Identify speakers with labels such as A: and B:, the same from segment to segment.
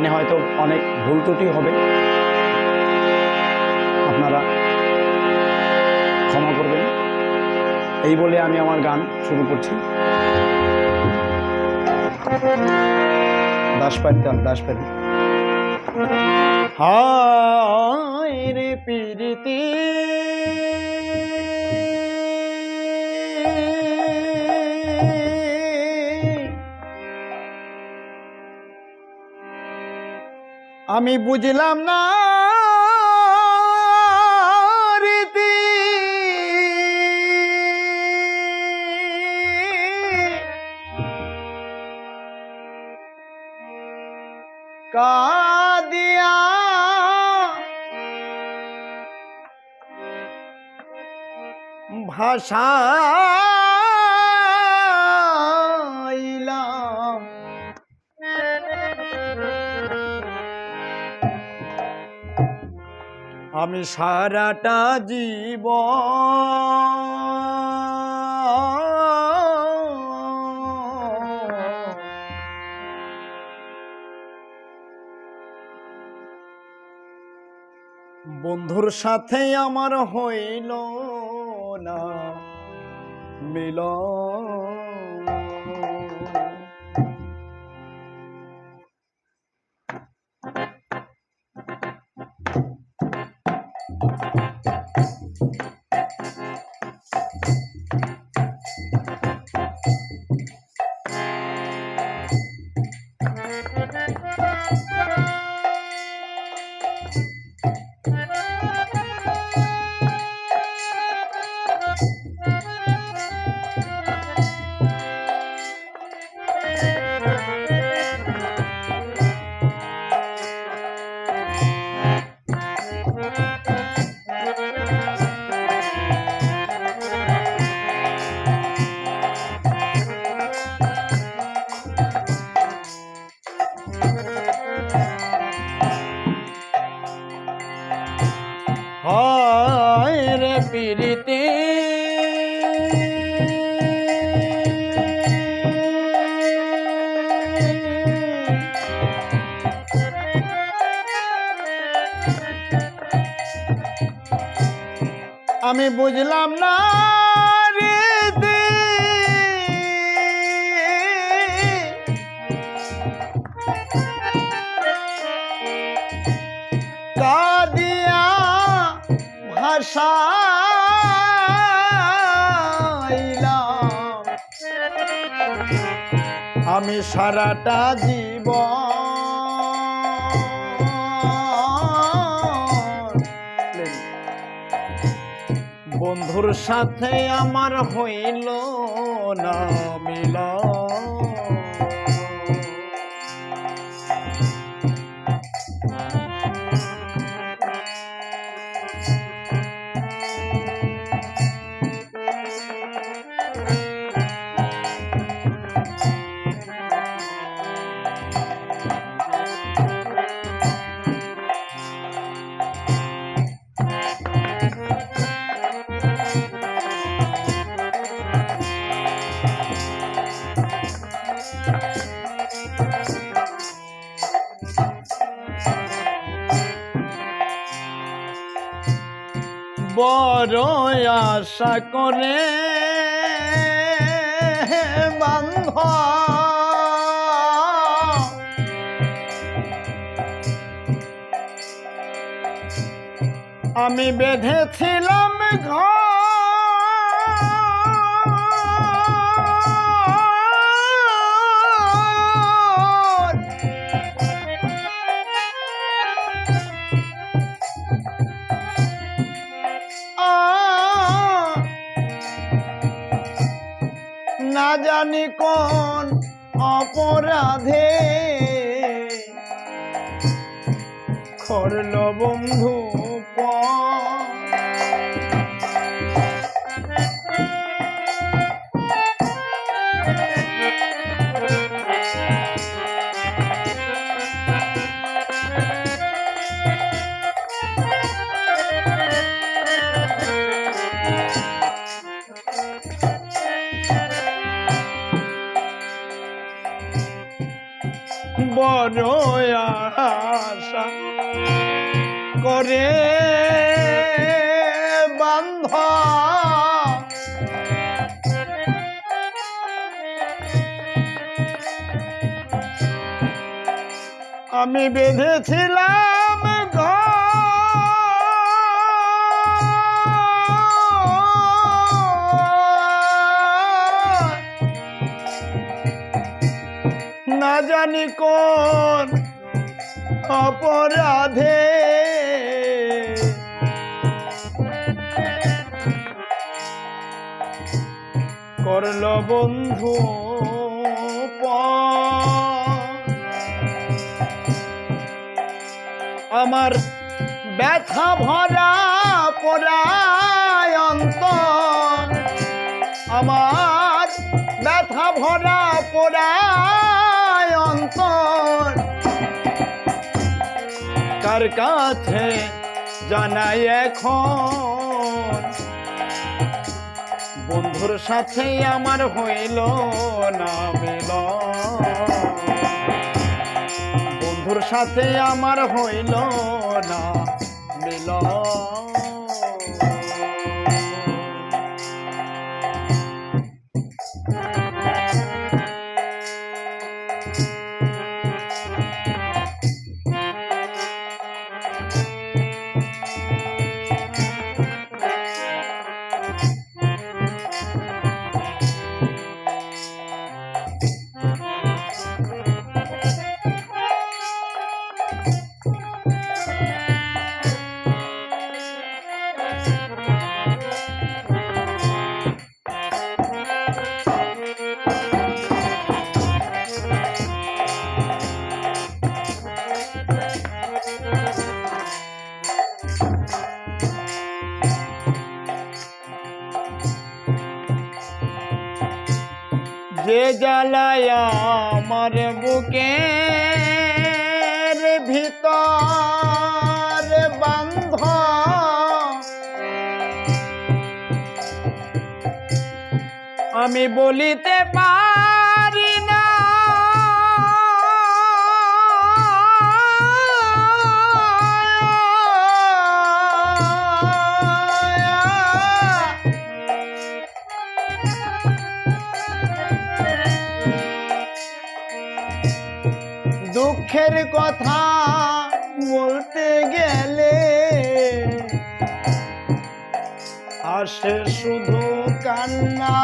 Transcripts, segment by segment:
A: গানে হয়তো অনেক ভুল ত্রুটি হবে। আপনারা ক্ষমা করবেন। এই বলে আমি আমার গান শুরু করছি। দাসপাড়ি দাসপাড়ি হায় রে আমি বুঝলাম না রীতি। কাদিয়া ভাষাইলাম আমি সারাটা জীব বন্ধুর সাথে আমার হইল না মিল আমি বুঝলাম না কাদিয়া ভাষাইলাম আমি সারাটা জীব বন্ধুর সাথে আমার হইল না মিলা বড় আশা করে বান্ধ আমি বেঁধেছিলাম ঘর জানি কোন অপরাধে? করল বন্ধু আমি বেঁধেছিলাম না জানি কোন অপরাধে। করল বন্ধু আমার ব্যথা ভরা পরায় অন্তর। আমার ব্যথা ভরা পড়ায় অন্তর। কার কাছে জানাই এখন? বন্ধুর সাথে আমার হইল না মিল বন্ধুর সাথে আমার হইল না মিল জ্বালায় আমার বুকে ভিতর বান্ধ। আমি বলিতে পারি দুঃখের কথা বলতে গেলে আসে শুধু কান্না।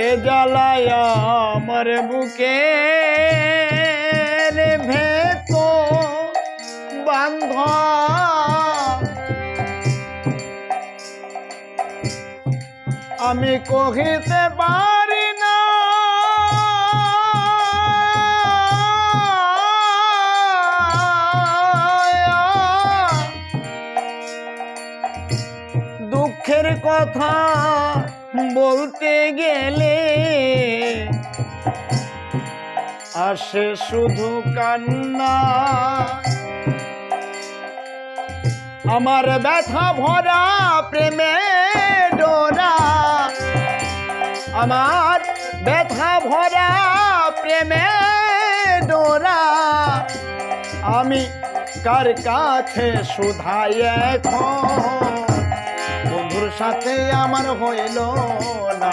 A: যে জ্বালায় আমার বুকে ভেত বান্ধ। আমি কহিতে পারি না। দুঃখের কথা বলতে গেলে আসে শুধু কান্না। আমার ব্যথা ভরা প্রেমে ডোরা। আমার ব্যথা ভরা প্রেমে ডোরা। আমি কার কাছে শুধাই এখন? সাথে আমার হইল না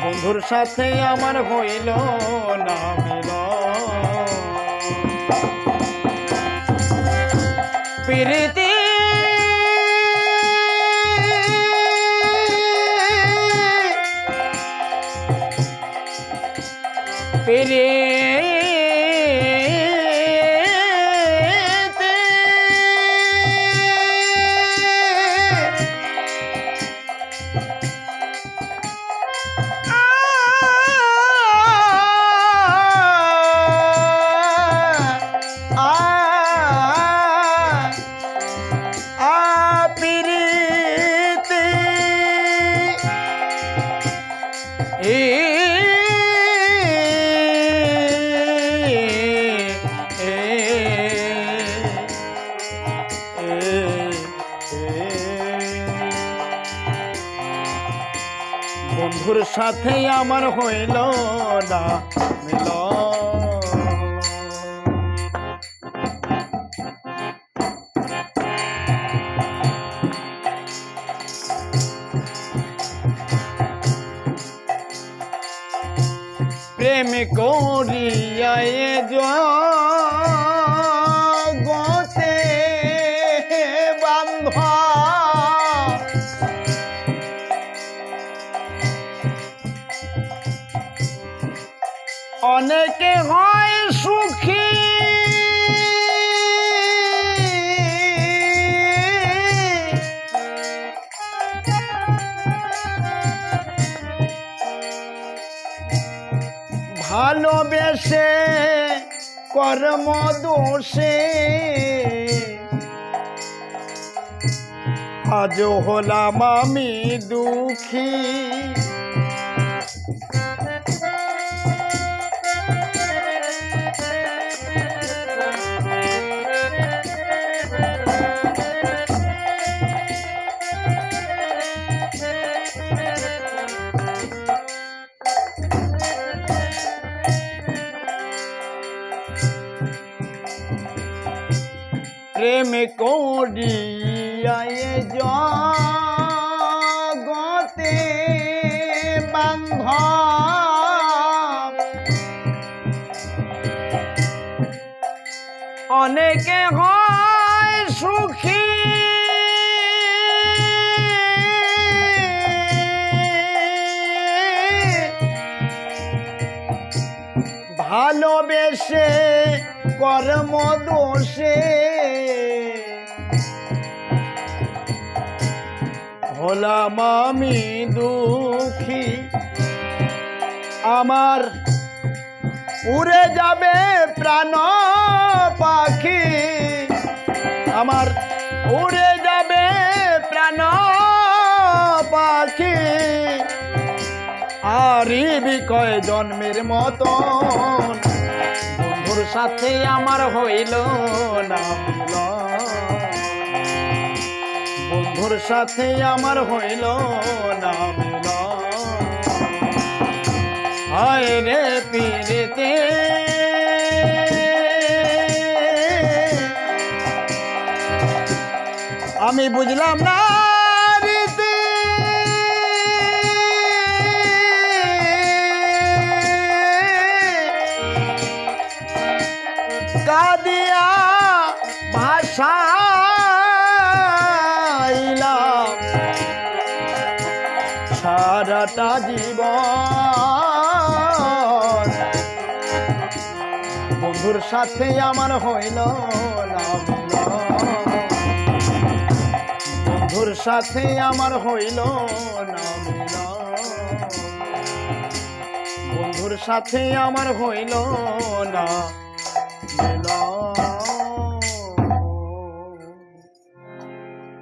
A: বন্ধুর সাথে আমার হইল না মিল প্রীতি প্রীতি বন্ধুর সাথে আমার হইল না মিলন। কর্ম দোষে। আজ হলাম আমি দুঃখী। প্রেম করিয়ায় জগতে বান্ধ অনেকে হয় সুখী। ভালোবেসে কর্ম দোষে হলাম আমি দুঃখী। আমার উড়ে যাবে প্রাণ পাখি। আমার উড়ে যাবে প্রাণ পাখি। আরি বিকয় জন্মের মতন। বন্ধুর সাথে আমার হইল না। বন্ধুর সাথে আমার হইল না। হায় রে পীড়িতে আমি বুঝলাম না জীবন। বন্ধুর সাথে আমার হইল। বন্ধুর সাথে আমার হইল বন্ধুর সাথে আমার হইল না